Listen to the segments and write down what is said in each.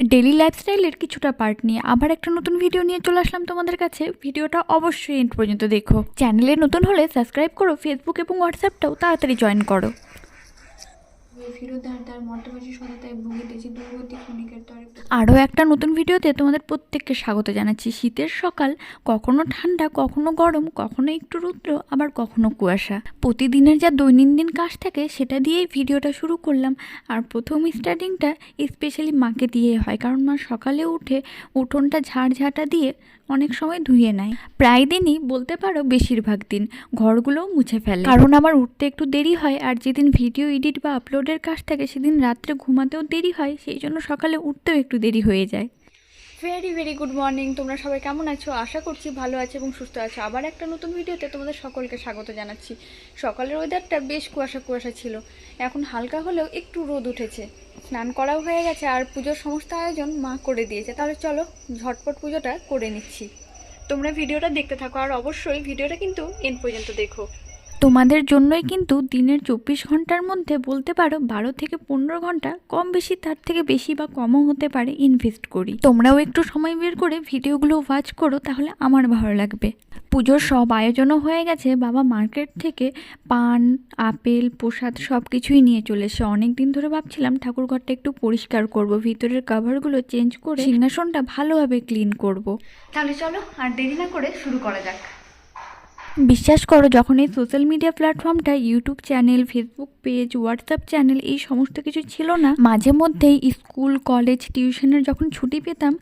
Daily লাইফস্টাইলের কিছুটা part নিয়ে আবার একটা নতুন ভিডিও নিয়ে চলে আসলাম তোমাদের কাছে। ভিডিওটা অবশ্যই এন্ড পর্যন্ত দেখো। চ্যানেলে নতুন হলে সাবস্ক্রাইব করো ফেসবুক এবং হোয়াটসঅ্যাপটাও তাড়াতাড়ি জয়েন করো ফিরোদার তার মর্তবাসী সততায় ভুগিতেছে দূরবর্তী ক্ষণিকের তরে আরও একটা নতুন ভিডিওতে তোমাদের প্রত্যেককে স্বাগত জানাচ্ছি। শীতের সকাল, কখনো ঠান্ডা, কখনো গরম, কখনো একটু রুদ্র, আবার কখনো কুয়াশা। প্রতিদিনের যা দৈনন্দিন কাজ থাকে, সেটা দিয়েই ভিডিওটা শুরু করলাম। আর প্রথম স্টার্টিংটা স্পেশালি মাকে দিয়ে হয়, কারণ মা সকালে উঠে উঠোনটা ঝাড়ঝাঁটা দিয়ে অনেক সময় ধুয়ে নেয়। প্রায় দিনই বলতে পারো বেশিরভাগ দিন ঘরগুলোও মুছে ফেলে। কারণ আমার উঠতে একটু দেরি হয় আর যেদিন ভিডিও এডিট বা আপলোডের কাজ থাকে সেদিন রাত্রে ঘুমাতেও দেরি হয়, সেই জন্য সকালে উঠতেও একটু দেরি হয়ে যায়। ভেরি ভেরি গুড মর্নিং তোমরা সবাই কেমন আছো? আশা করছি ভালো আছো এবং সুস্থ আছো। আবার একটা নতুন ভিডিওতে তোমাদের সকলকে স্বাগত জানাচ্ছি। সকালের ওয়েদারটা বেশ কুয়াশা কুয়াশা ছিল। এখন হালকা হলেও একটু রোদ উঠেছে। স্নান করাও হয়ে গেছে আর পুজোর সমস্ত আয়োজন মা করে দিয়েছে। তাহলে চলো, ঝটপট পুজোটা করে নিচ্ছি। তোমরা ভিডিওটা দেখতে থাকো আর অবশ্যই ভিডিওটা কিন্তু এন পর্যন্ত দেখো। তোমাদের জন্যই কিন্তু দিনের চব্বিশ ঘণ্টার মধ্যে বলতে পারো বারো থেকে পনেরো ঘণ্টা কম বেশি তার থেকে বেশি বা কমও হতে পারে ইনভেস্ট করি। তোমরাও একটু সময় বের করে ভিডিওগুলো ওয়াচ করো তাহলে আমার ভালো লাগবে। পুজোর সব আয়োজনও হয়ে গেছে, বাবা মার্কেট থেকে পান, আপেল, প্রসাদ সব কিছুই নিয়ে চলে এসে অনেক দিন ধরে ভাবছিলাম ঠাকুর ঘরটা একটু পরিষ্কার করব, ভিতরের কাভারগুলো চেঞ্জ করে সিংহাসনটা ভালোভাবে ক্লিন করব। তাহলে চলো আর দেরি না করে শুরু করা যাক। বিশ্বাস করো যখন এই সোশ্যাল মিডিয়া প্ল্যাটফর্মটা YouTube channel Facebook page WhatsApp channel এই সমস্ত কিছু ছিল না, মাঝে মধ্যেই স্কুল কলেজ টিউশনের যখন ছুটি পেতাম,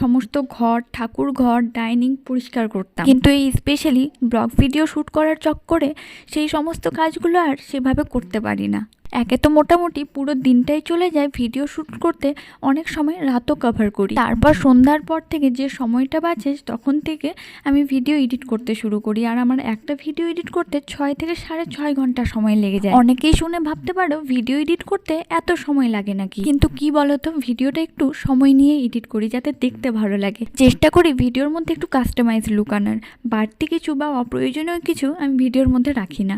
সমস্ত ঘর, ঠাকুর ঘর ডাইনিং পরিষ্কার করতাম। কিন্তু এই স্পেশালি ব্লগ ভিডিও শ্যুট করার চক্করে সেই সমস্ত কাজগুলো আর সেভাবে করতে পারি না। একে তো মোটামুটি পুরো দিনটাই চলে যায় ভিডিও শ্যুট করতে, অনেক সময় রাতও কভার করি। তারপর সন্ধ্যার পর থেকে যে সময়টা বাঁচে, তখন থেকে আমি ভিডিও এডিট করতে শুরু করি। আর আমার একটা ভিডিও এডিট করতে ছয় থেকে সাড়ে ছয় ঘণ্টা সময় লেগে যায়। অনেকেই শুনে ভাবতে পারো ভিডিও এডিট করতে এত সময় লাগে নাকি? কিন্তু কি বলতো ভিডিওটা একটু সময় নিয়ে এডিট করি যাতে দেখতে ভালো লাগে। চেষ্টা করি ভিডিওর মধ্যে একটু কাস্টমাইজ লুক আনার বাড়তি কিছু বা অপ্রয়োজনীয় কিছু আমি ভিডিওর মধ্যে রাখি না।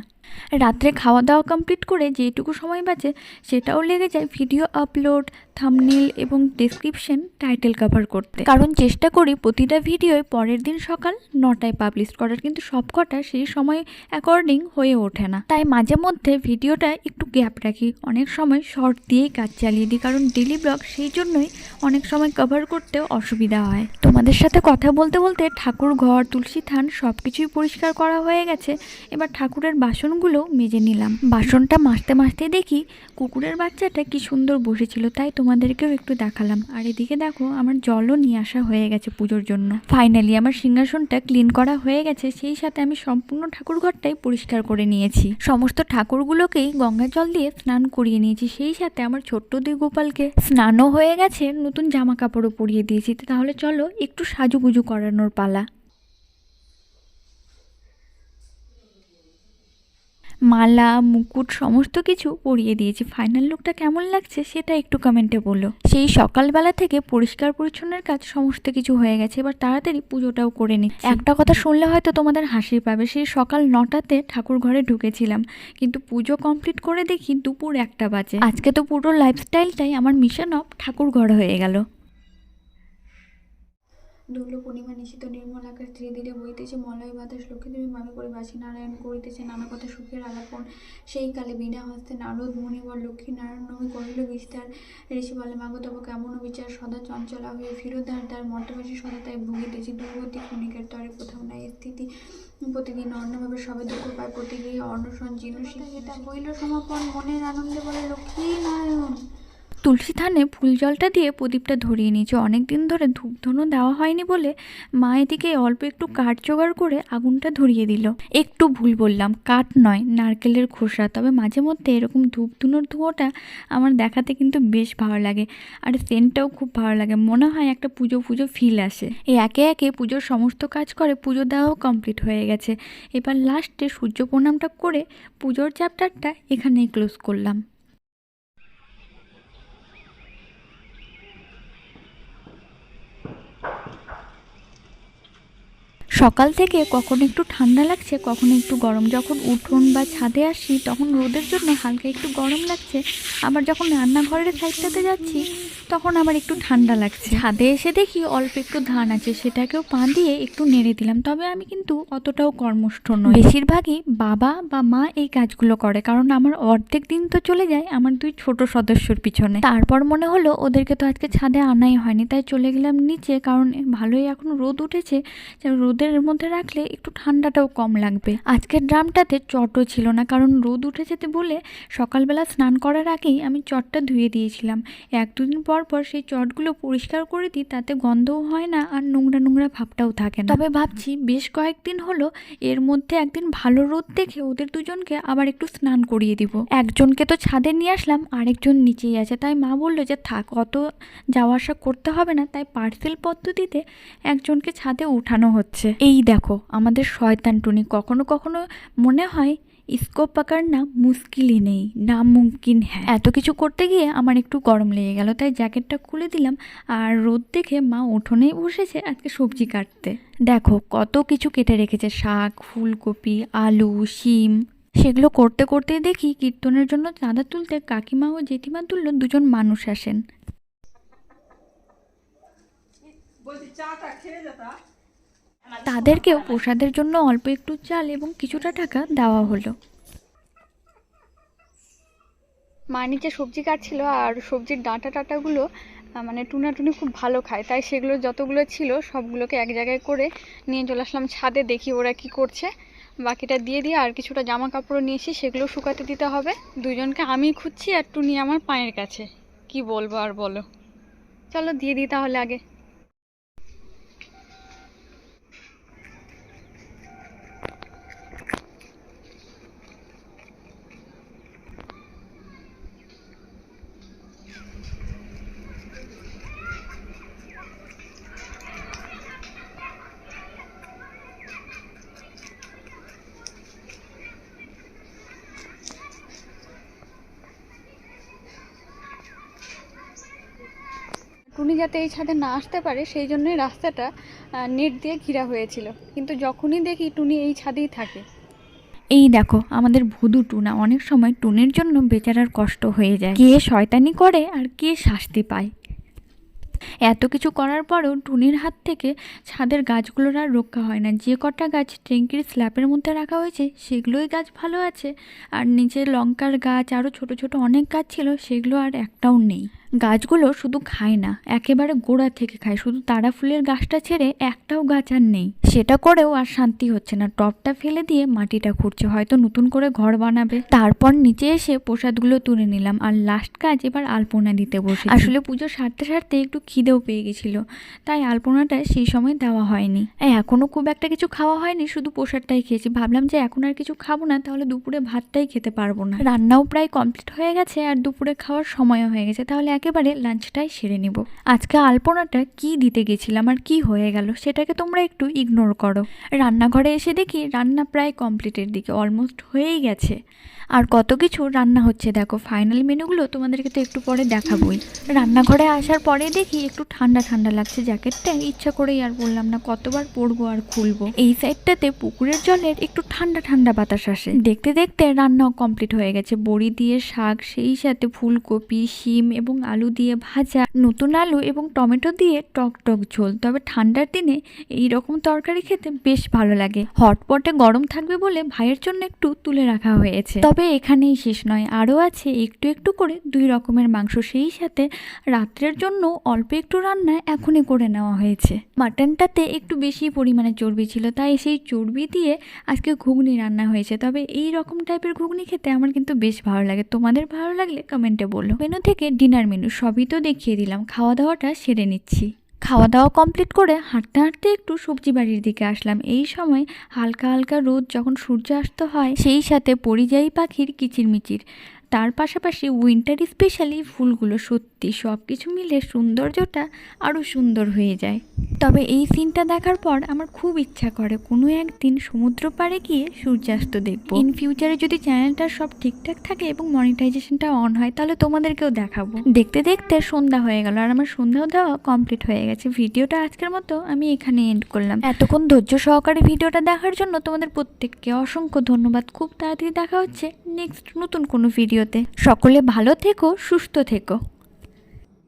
রাত্রে খাওয়া দাওয়া কমপ্লিট করে যেটুকু সময় বাঁচে সেটাও লেগে যায় ভিডিও আপলোড থামনেল এবং ডেসক্রিপশন টাইটেল কভার করতে। কারণ চেষ্টা করি প্রতিটা ভিডিওয় পরের দিন সকাল নটায় পাবলিশ করার, কিন্তু সব কটা সেই সময় অ্যাকর্ডিং হয়ে ওঠে না। তাই মাঝে মধ্যে ভিডিওটা একটু গ্যাপ রাখি। অনেক সময় শর্ট দিয়েই কাজ চালিয়ে দিই, কারণ ডেলি ব্লগ সেই জন্যই অনেক সময় কভার করতেও অসুবিধা হয়। তোমাদের সাথে কথা বলতে বলতে ঠাকুর ঘর, তুলসী থান সব কিছুই পরিষ্কার করা হয়ে গেছে। এবার ঠাকুরের বাসনগুলো মেজে নিলাম। বাসনটা মাজতে মাজতে দেখি কুকুরের বাচ্চাটা কি সুন্দর বসেছিল, তাই তোমাদেরকেও একটু দেখালাম। আর এদিকে দেখো, আমার জলও নিয়ে আসা হয়ে গেছে পুজোর জন্য। ফাইনালি আমার সিংহাসনটা ক্লিন করা হয়ে গেছে, সেই সাথে আমি সম্পূর্ণ ঠাকুর ঘরটাই পরিষ্কার করে নিয়েছি। সমস্ত ঠাকুরগুলোকেই গঙ্গা জল দিয়ে স্নান করিয়ে নিয়েছি, সেই সাথে আমার ছোট্ট দুই গোপালকে স্নানও হয়ে গেছে, নতুন জামা কাপড়ও পরিয়ে দিয়েছি। তাহলে চলো, একটু সাজুগুজু করানোর পালা। মালা মুকুট সমস্ত কিছু পরিয়ে দিয়েছি। ফাইনাল লুকটা কেমন লাগছে সেটা একটু কমেন্টে বলো। সেই সকালবেলা থেকে পরিষ্কার পরিচ্ছন্নের কাজ সমস্ত কিছু হয়ে গেছে এবার তাড়াতাড়ি পুজোটাও করে নিচ্ছি। একটা কথা শুনলে হয়তো তোমাদের হাসি পাবে সেই সকাল নটাতে ঠাকুর ঘরে ঢুকেছিলাম কিন্তু পুজো কমপ্লিট করে দেখি দুপুর একটা বাজে। আজকে তো পুরো লাইফস্টাইলটাই আমার মিশন অফ ঠাকুর ঘর হয়ে গেল। দোল পূর্ণিমা নিশিত নির্মল আকাশ ধীরে ধীরে বইতেছে মলয় বাতাস লক্ষ্মী দেবী মামি করে বাসী নারায়ণ করিতেছে নানা কথা সুখের আলাপন। সেই কালে বিনা হস্তে নারদ মুনিবর লক্ষ্মী নারায়ণ নবী কহিল বিস্তার ঋষি বলে, মাগো তব কেমন বিচার সদা চঞ্চলা হয়ে ফিরোধার তার মর্তবাসী সদাতায় ভুগিতেছে। দুর্গতি ক্ষণিকের তরে কোথাও নাই স্থিতি। প্রতিদিন অন্যভাবে সবে দুঃখ পায় প্রতিদিন অন্নসন জীর্ণ সীতা হইল সমাপন মনের আনন্দে বলে, লক্ষ্মী নারায়ণ তুলসী থানে ফুল জলটা দিয়ে প্রদীপটা ধরিয়ে নিয়েছে। অনেক দিন ধরে ধূপধুনো দেওয়া হয়নি বলে মা এদিকে অল্প একটু কাঠ জোগাড় করে আগুনটা ধরিয়ে দিল। একটু ভুল বললাম, কাঠ নয়, নারকেলের খোসা। তবে মাঝে মধ্যে এরকম ধূপ ধুনোর ধোঁয়াটা আমার দেখাতে কিন্তু বেশ ভালো লাগে আর সেন্টটাও খুব ভালো লাগে। মনে হয় একটা পুজো পুজো ফিল আসে। এই একে একে পুজোর সমস্ত কাজ করে পুজো দেওয়াও কমপ্লিট হয়ে গেছে। এবার লাস্টে সূর্য প্রণামটা করে পুজোর চ্যাপ্টারটা এখানেই ক্লোজ করলাম। সকাল থেকে কখন একটু ঠান্ডা লাগছে, কখন একটু গরম। যখন উঠোন বা ছাদে আসি, তখন রোদের জন্য হালকা একটু গরম লাগছে। আবার যখন রান্নাঘরের সাইডটাতে যাচ্ছি, তখন আমার একটু ঠান্ডা লাগছে। ছাদে এসে দেখি অল্প একটু ধান আছে, সেটাকেও পা দিয়ে একটু নেড়ে দিলাম। তবে আমি কিন্তু অতটাও কর্মষ্ঠ নই। বেশিরভাগই বাবা বা মা এই কাজগুলো করে, কারণ আমার অর্ধেক দিন তো চলে যায় আমার দুই ছোট সদস্যর পিছনে। তারপর মনে হলো ওদেরকে তো আজকে ছাদে আনাই হয়নি, তাই চলে গেলাম নিচে, কারণ ভালোই এখন রোদ উঠেছে। যে রোদের মধ্যে রাখলে একটু ঠান্ডাটাও কম লাগবে। আজকের ড্রামটাতে চটও ছিল না, কারণ রোদ উঠে যেতে বলে সকালবেলা স্নান করার আগেই আমি চটটা ধুয়ে দিয়েছিলাম। এক দুদিন পর পর সেই চটগুলো পরিষ্কার করে দিই, তাতে গন্ধও হয় না আর নোংরা নোংরা ভাবটাও থাকে না। তবে ভাবছি বেশ কয়েকদিন হলো এর মধ্যে একদিন ভালো রোদ দেখে ওদের দুজনকে আবার একটু স্নান করিয়ে দিব। একজনকে তো ছাদে নিয়ে আসলাম, আরেকজন নিচেই আছে। তাই মা বলল যে, থাক, অত যাওয়া আসা করতে হবে না। তাই পার্সেল পদ্ধতিতে একজনকে ছাদে উঠানো হচ্ছে। এই দেখো, আমাদের শয়তান টুনি। কখনো কখনো মনে হয় ইসকো পাকাড়না মুশকিলই নেই না মুমকিন হ্যাঁ। এত কিছু করতে গিয়ে আমার একটু গরম লেগে গেল, তাই জ্যাকেটটা খুলে দিলাম আর রোদ দেখে মা উঠোনেই বসেছে আজকে সবজি কাটতে। দেখো, কত কিছু কেটে রেখেছে, শাক, ফুলকপি, আলু, শিম। সেগুলো করতে করতে দেখি কীর্তনের জন্য চাঁদা তুলতে কাকিমা ও জেঠিমা তুললো দুজন মানুষ আসেন। তাদেরকেও প্রসাদের জন্য অল্প একটু চাল এবং কিছুটা টাকা দেওয়া হলো। মা নিচে সবজি কাটছিল আর সবজির ডাঁটা টাটাগুলো মানে টুনা টুনি খুব ভালো খায়। তাই সেগুলো যতগুলো ছিল সবগুলোকে এক জায়গায় করে নিয়ে চলে আসলাম ছাদে, দেখি ওরা কি করছে। বাকিটা দিয়ে দিয়ে আর কিছুটা জামা কাপড় নিয়ে এসে সেগুলো শুকাতে দিতে হবে। দুজনকে আমি খুঁজছি আর টুনি আমার পায়ের কাছে। কি বলব আর বলো। চলো দিয়ে দিই তাহলে আগে। টুনি যাতে এই ছাদে না আসতে পারে, সেই জন্যই রাস্তাটা নেট দিয়ে ঘিরা হয়েছিল। কিন্তু যখনই দেখি টুনি এই ছাদেই থাকে। এই দেখো, আমাদের ভুদু টুনা অনেক সময় টুনের জন্য বেচারার কষ্ট হয়ে যায়। কে শয়তানি করে আর কে শাস্তি পায়। এত কিছু করার পরেও টুনির হাত থেকে ছাদের গাছগুলোর আর রক্ষা হয় না। যে কটা গাছ ট্যাঙ্কির স্ল্যাপের মধ্যে রাখা হয়েছে, সেগুলোই গাছ ভালো আছে। আর নিচে লঙ্কার গাছ আরও ছোট ছোট অনেক গাছ ছিল, সেগুলো আর একটাও নেই। গাছগুলো শুধু খায় না, একেবারে গোড়া থেকে খায়। শুধু তারা ফুলের গাছটা ছেড়ে একটাও গাছ আর নেই। সেটা করেও আর শান্তি হচ্ছে না। টপটা ফেলে দিয়ে মাটিটা খুঁড়ছে, হয়তো নতুন করে ঘর বানাবে। তারপর নিচে এসে প্রসাদগুলো তুলে নিলাম আর লাস্ট কাজ এবার আলপনা দিতে বসে আসলে পুজো সারতে সারতে একটু খিদেও পেয়ে গেছিল, তাই আলপনাটা সেই সময় দেওয়া হয়নি। এখনও খুব একটা কিছু খাওয়া হয়নি, শুধু প্রসাদটাই খেয়েছি। ভাবলাম যে এখন আর কিছু খাব না, তাহলে দুপুরে ভাতটাই খেতে পারব না। রান্নাও প্রায় কমপ্লিট হয়ে গেছে আর দুপুরে খাওয়ার সময়ও হয়ে গেছে, তাহলে একেবারে লাঞ্চটাই সেরে নিব। আজকে আলপনাটা কি দিতে গেছিলাম আর কি হয়ে গেল সেটাকে তোমরা একটু ইগনোর করো। রান্নাঘরে এসে দেখি রান্না প্রায় কমপ্লিটের দিকে অলমোস্ট হয়েই গেছে। আর কত কিছু রান্না হচ্ছে দেখো ফাইনাল মেনুগুলো তোমাদেরকে তো একটু পরে দেখাবোই। রান্নাঘরে আসার পরে দেখি একটু ঠান্ডা ঠান্ডা লাগছে জ্যাকেটটা, ইচ্ছা করেই আর বললাম না কতবার পরবো আর খুলবো। এই সাইডটাতে পুকুরের জলের একটু ঠান্ডা ঠান্ডা বাতাস আসে। দেখতে দেখতে রান্নাও কমপ্লিট হয়ে গেছে। বড়ি দিয়ে শাক, সেই সাথে ফুলকপি, শিম এবং আলু দিয়ে ভাজা, নতুন আলু এবং টমেটো দিয়ে টক টক ঝোল। তবে ঠান্ডার দিনে এই রকম তরকারি খেতে বেশ ভালো লাগে। হটপটে গরম থাকবে বলে ভাইয়ের জন্য একটু তুলে রাখা হয়েছে। তবে এখানেই শেষ নয়। আরও আছে একটু একটু করে দুই রকমের মাংস। সেই সাথে রাত্রের জন্য অল্প একটু রান্না এখনই করে নেওয়া হয়েছে। মাটনটাতে একটু বেশি পরিমাণে চর্বি ছিল, তাই সেই চর্বি দিয়ে আজকে ঘুগনি রান্না হয়েছে। তবে এই রকম টাইপের ঘুগনি খেতে আমার কিন্তু বেশ ভালো লাগে। তোমাদের ভালো লাগলে কমেন্টে বলো। মেনু থেকে ডিনার মেনু। সবই তো দেখিয়ে দিলাম। খাওয়া দাওয়াটা সেরে নিচ্ছি। খাওয়া দাওয়া কমপ্লিট করে হাঁটতে হাঁটতে একটু সবজি বাড়ির দিকে আসলাম। এই সময় হালকা হালকা রোদ যখন সূর্যাস্ত হয়, সেই সাথে পরিযায়ী পাখির কিচিরমিচির। তার পাশাপাশি উইন্টার স্পেশালি ফুলগুলো সত্যি সব কিছু মিলে সৌন্দর্যটা আরও সুন্দর হয়ে যায়। তবে এই সিনটা দেখার পর আমার খুব ইচ্ছা করে কোনো একদিন সমুদ্র পাড়ে গিয়ে সূর্যাস্ত দেখব। ইন ফিউচারে যদি চ্যানেলটা সব ঠিকঠাক থাকে এবং মনিটাইজেশনটা অন হয়, তাহলে তোমাদেরকেও দেখাবো। দেখতে দেখতে সন্ধ্যা হয়ে গেল আর আমার সন্ধ্যাও দেওয়া কমপ্লিট হয়ে গেছে। ভিডিওটা আজকের মতো আমি এখানে এন্ড করলাম। এতক্ষণ ধৈর্য সহকারে ভিডিওটা দেখার জন্য তোমাদের প্রত্যেককে অসংখ্য ধন্যবাদ। খুব তাড়াতাড়ি দেখা হচ্ছে নেক্সট নতুন কোনো ভিডিওতে। সকলে ভালো থেকো সুস্থ থেকো।